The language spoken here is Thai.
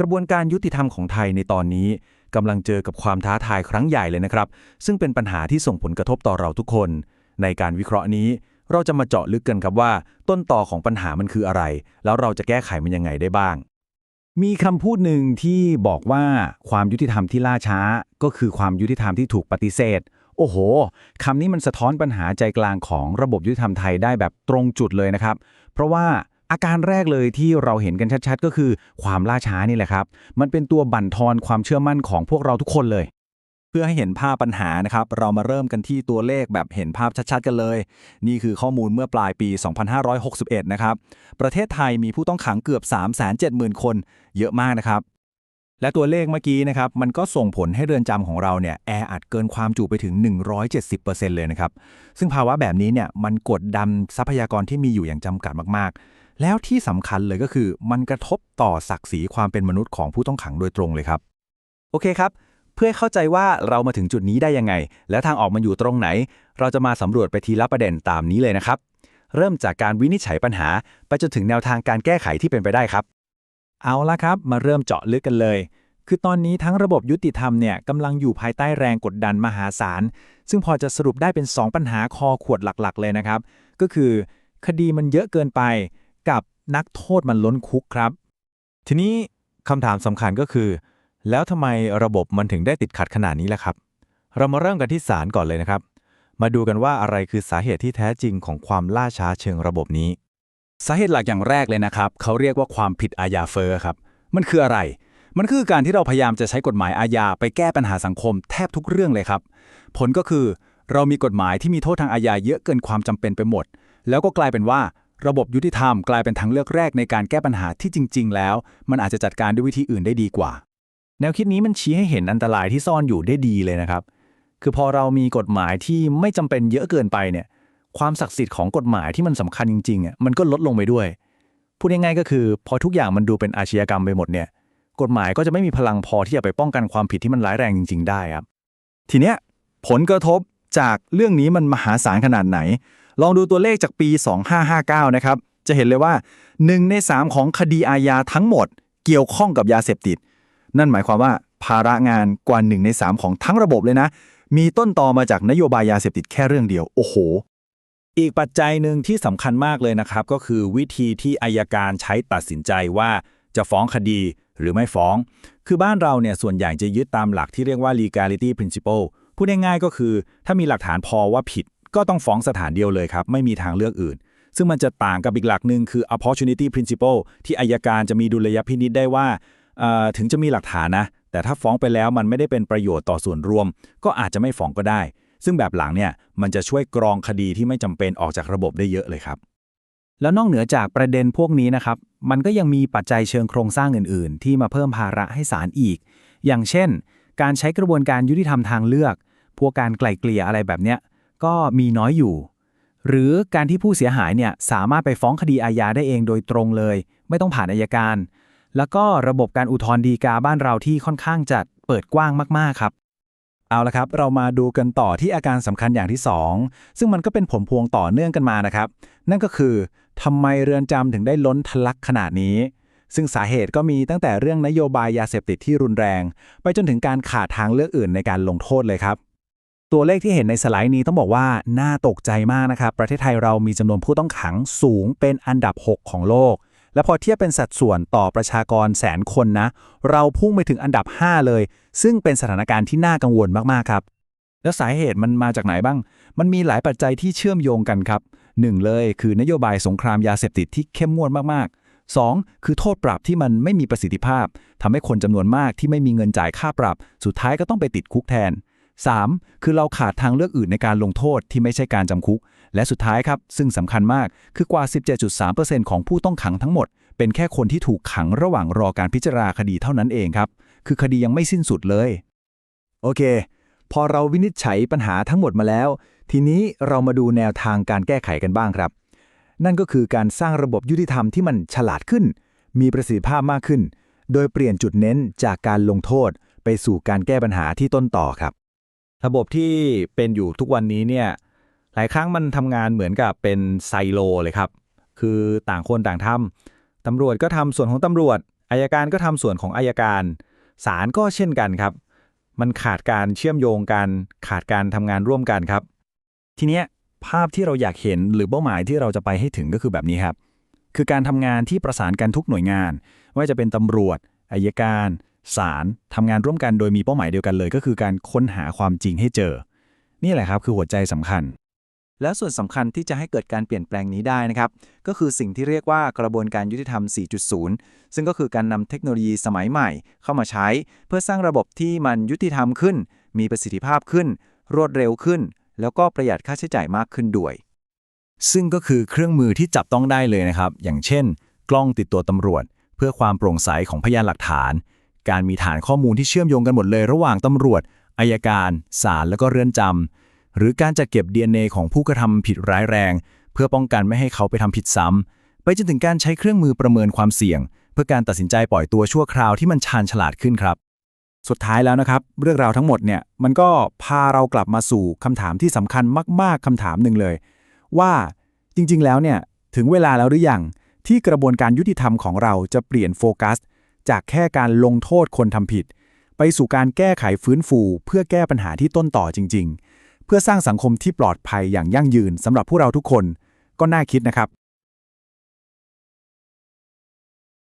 กระบวนการยุติธรรมของไทยในตอนนี้กำลังเจอกับความท้าทายครั้งใหญ่เลยนะครับ ซึ่งเป็นปัญหาที่ส่งผลกระทบต่อเราทุกคน ในการวิเคราะห์นี้ เราจะมาเจาะลึกกันครับว่า ต้นต่อของปัญหามันคืออะไร แล้วเราจะแก้ไขมันยังไงได้บ้าง มีคำพูดหนึ่งที่บอกว่าความยุติธรรมที่ล่าช้า ก็คือความยุติธรรมที่ถูกปฏิเสธ โอ้โหคำนี้มันสะท้อนปัญหาใจกลางของระบบยุติธรรมไทยได้แบบตรงจุดเลยนะครับ เพราะว่า อาการแรกเลยที่เราเห็นกันชัดๆ ก็คือความล่าช้านี่แหละครับ มันเป็นตัวบั่นทอนความเชื่อมั่นของพวกเราทุกคนเลย เพื่อให้เห็นภาพปัญหานะครับ เรามาเริ่มกันที่ตัวเลขแบบเห็นภาพชัดๆ กันเลย นี่คือข้อมูลเมื่อปลายปี 2561 นะครับ ประเทศไทยมีผู้ต้องขังเกือบ 370,000 คน เยอะมากนะครับ และตัวเลขเมื่อกี้นะครับ มันก็ส่งผลให้เรือนจำของเราเนี่ยแออัดเกินความจุไปถึง 170%เลยนะครับ ซึ่งภาวะแบบนี้เนี่ยมันกดดันทรัพยากรที่มีอยู่อย่างจำกัดมากๆ แล้วที่สำคัญเลยก็คือ มันกระทบต่อศักดิ์ศรีความเป็นมนุษย์ของผู้ต้องขังโดยตรงเลยครับ โอเคครับ เพื่อเข้าใจว่าเรามาถึงจุดนี้ได้ยังไง และทางออกมันอยู่ตรงไหน เราจะมาสำรวจไปทีละประเด็นตามนี้เลยนะครับ เริ่มจากการวินิจฉัยปัญหา ไปจนถึงแนวทางการแก้ไขที่เป็นไปได้ครับ เอาละครับ มาเริ่มเจาะลึกกันเลย คือตอนนี้ทั้งระบบยุติธรรมเนี่ยกำลังอยู่ภายใต้แรงกดดันมหาศาล ซึ่งพอจะสรุปได้เป็น 2 ปัญหาคอขวดหลักๆ เลยนะครับ ก็คือ คดีมันเยอะเกินไป กับนักโทษมันล้นคุกครับ ทีนี้คำถามสำคัญก็คือ แล้วทำไมระบบมันถึงได้ติดขัดขนาดนี้ล่ะครับ เรามาเริ่มกันที่ศาลก่อนเลยนะครับ มาดูกันว่าอะไรคือสาเหตุที่แท้จริงของความล่าช้าเชิงระบบนี้ สาเหตุหลักอย่างแรกเลยนะครับ เขาเรียกว่าความผิดอาญาเฟอครับ มันคืออะไร มันคือการที่เราพยายามจะใช้กฎหมายอาญาไปแก้ปัญหาสังคมแทบทุกเรื่องเลยครับ ผลก็คือเรามีกฎหมายที่มีโทษทางอาญาเยอะเกินความจำเป็นไปหมด แล้วก็กลายเป็นว่า ระบบยุติธรรมกลายเป็นทางเลือกแรกในการแก้ปัญหาที่จริง ๆ แล้ว มันอาจจะจัดการด้วยวิธีอื่นได้ดีกว่า แนวคิดนี้มันชี้ให้เห็นอันตรายที่ซ่อนอยู่ได้ดีเลยนะครับ คือพอเรามีกฎหมายที่ไม่จำเป็นเยอะเกินไปเนี่ย ความศักดิ์สิทธิ์ของกฎหมายที่มันสำคัญจริงๆอะมันก็ลดลงไปด้วย พูดง่ายๆก็คือ พอทุกอย่างมันดูเป็นอาชญากรรมไปหมดเนี่ย กฎหมายก็จะไม่มีพลังพอที่จะไปป้องกันความผิดที่มันร้ายแรงจริง ๆ ได้ครับ ทีเนี้ยผลกระทบจากเรื่องนี้มันมหาศาลขนาดไหน ลองดูตัวเลขจากปี 2559 นะครับ จะเห็นเลยว่า 1 ใน 3 ของคดีอาญาทั้งหมด เกี่ยวข้องกับยาเสพติด นั่นหมายความว่าภาระงานกว่า 1 ใน 3 ของทั้งระบบเลยนะ มีต้นตอมาจากนโยบายยาเสพติดแค่เรื่องเดียว โอ้โห อีกปัจจัยหนึ่งที่สำคัญมากเลยนะครับ ก็คือวิธีที่อายการใช้ตัดสินใจว่าจะฟ้องคดีหรือไม่ฟ้อง คือบ้านเราเนี่ยส่วนใหญ่จะยึดตามหลักที่เรียกว่า legality principle พูดง่ายๆก็คือ ถ้ามีหลักฐานพอว่าผิด ก็ต้องฟ้องสถานเดียวเลยครับ ไม่มีทางเลือกอื่น ซึ่งมันจะต่างกับอีกหลักหนึ่งคือ opportunity principle ที่อายการจะมีดุลยพินิษได้ว่าถึงจะมีหลักฐานนะ แต่ถ้าฟ้องไปแล้วมันไม่ได้เป็นประโยชน์ต่อส่วนรวม ก็อาจจะไม่ฟ้องก็ได้ ซึ่งแบบหลังเนี่ยมันจะช่วยกรองคดีที่ไม่จำเป็นออกจากระบบได้เยอะเลยครับ แล้วนอกเหนือจากประเด็นพวกนี้นะครับ มันก็ยังมีปัจจัยเชิงโครงสร้างอื่น ๆ ที่มาเพิ่มภาระให้ศาลอีก อย่างเช่น การใช้กระบวนการยุติธรรมทางเลือก พวกการไกล่เกลี่ยอะไรแบบเนี้ย ก็มีน้อยอยู่ หรือการที่ผู้เสียหายเนี่ยสามารถไปฟ้องคดีอาญาได้เองโดยตรงเลย ไม่ต้องผ่านอายการ แล้วก็ระบบการอุทธรณ์ฎีกาบ้านเราที่ค่อนข้างจะเปิดกว้างมากๆครับเอาละครับ เรามาดูกันต่อที่อาการสำคัญอย่างที่ 2 ซึ่งมันก็เป็นผลพวงต่อเนื่องกันมานะครับ นั่นก็คือทำไมเรือนจำถึงได้ล้นทะลักขนาดนี้ ซึ่งสาเหตุก็มีตั้งแต่เรื่องนโยบายยาเสพติดที่รุนแรง ไปจนถึงการขาดทางเลือกอื่นในการลงโทษเลยครับ ตัวเลขที่เห็นในสไลด์นี้ต้องบอกว่า น่าตกใจมากนะครับ ประเทศไทยเรามีจำนวนผู้ต้องขังสูงเป็นอันดับ 6 ของโลก และพอเทียบเป็นสัดส่วนต่อประชากรแสนคนนะ เราพุ่งไปถึงอันดับ 5 เลย ซึ่งเป็นสถานการณ์ที่น่ากังวลมากๆครับแล้วสาเหตุมันมาจากไหนบ้าง มันมีหลายปัจจัยที่เชื่อมโยงกันครับหนึ่งเลยคือนโยบายสงครามยาเสพติดที่เข้มงวดมาก ๆ 2. คือโทษปรับที่มันไม่มีประสิทธิภาพทำให้คนจำนวนมากที่ไม่มีเงินจ่ายค่าปรับ สุดท้ายก็ต้องไปติดคุกแทน 3. คือเราขาดทางเลือกอื่นในการลงโทษที่ไม่ใช่การจำคุก และสุดท้ายครับ ซึ่งสำคัญมากคือกว่า 17.3%ของผู้ต้องขังทั้งหมด เป็นแค่คนที่ถูกขังระหว่างรอการพิจารณาคดีเท่านั้นเองครับ คือคดียังไม่สิ้นสุดเลย โอเค พอเราวินิจฉัยปัญหาทั้งหมดมาแล้ว ทีนี้เรามาดูแนวทางการแก้ไขกันบ้างครับ นั่นก็คือการสร้างระบบยุติธรรมที่มันฉลาดขึ้น มีประสิทธิภาพมากขึ้น โดยเปลี่ยนจุดเน้นจากการลงโทษ ไปสู่การแก้ปัญหาที่ต้นต่อครับ ระบบที่เป็นอยู่ทุกวันนี้เนี่ยหลายครั้งมันทำงานเหมือนกับเป็นไซโลเลยครับ คือต่างคนต่างทำตำรวจก็ทำส่วนของตำรวจอายการก็ทำส่วนของอายการศาลก็เช่นกันครับ มันขาดการเชื่อมโยงกัน ขาดการทำงานร่วมกันครับ ทีเนี้ยภาพที่เราอยากเห็นหรือเป้าหมายที่เราจะไปให้ถึงก็คือแบบนี้ครับ คือการทำงานที่ประสานกันทุกหน่วยงาน ว่าจะเป็นตำรวจอายการ ศาลทำงานร่วมกันโดยมีเป้าหมายเดียวกันเลย ก็คือการค้นหาความจริงให้เจอ นี่แหละครับคือหัวใจสำคัญ แล้วส่วนสำคัญที่จะให้เกิดการเปลี่ยนแปลงนี้ได้นะครับ ก็คือสิ่งที่เรียกว่ากระบวนการยุติธรรม 4.0 ซึ่งก็คือการนำเทคโนโลยีสมัยใหม่เข้ามาใช้ เพื่อสร้างระบบที่มันยุติธรรมขึ้น มีประสิทธิภาพขึ้น รวดเร็วขึ้น แล้วก็ประหยัดค่าใช้จ่ายมากขึ้นด้วย ซึ่งก็คือเครื่องมือที่จับต้องได้เลยนะครับ อย่างเช่น กล้องติดตัวตำรวจ เพื่อความโปร่งใสของพยานหลักฐาน การมีฐานข้อมูลที่เชื่อมโยงกันหมดเลยระหว่างตำรวจอายการ ศาลแล้วก็เรือนจำหรือการจัดเก็บ DNA ของผู้กระทำผิดร้ายแรง เพื่อป้องกันไม่ให้เขาไปทำผิดซ้ำไปจนถึงการใช้เครื่องมือประเมินความเสี่ยง เพื่อการตัดสินใจปล่อยตัวชั่วคราวที่มันชาญฉลาดขึ้นครับ สุดท้ายแล้วนะครับ เรื่องราวทั้งหมดเนี่ยมันก็พาเรากลับมาสู่คำถามที่สำคัญมาก ๆคำถามหนึ่งเลย ว่าจริง ๆ แล้วเนี่ยถึงเวลาแล้วหรือยังที่กระบวนการยุติธรรมของเราจะเปลี่ยนโฟกัส จากแค่การลงโทษคนทำผิด ไปสู่การแก้ไขฟื้นฟู เพื่อแก้ปัญหาที่ต้นต่อจริง ๆ เพื่อสร้างสังคมที่ปลอดภัยอย่างยั่งยืนสำหรับพวกเราทุกคน ก็น่าคิดนะครับ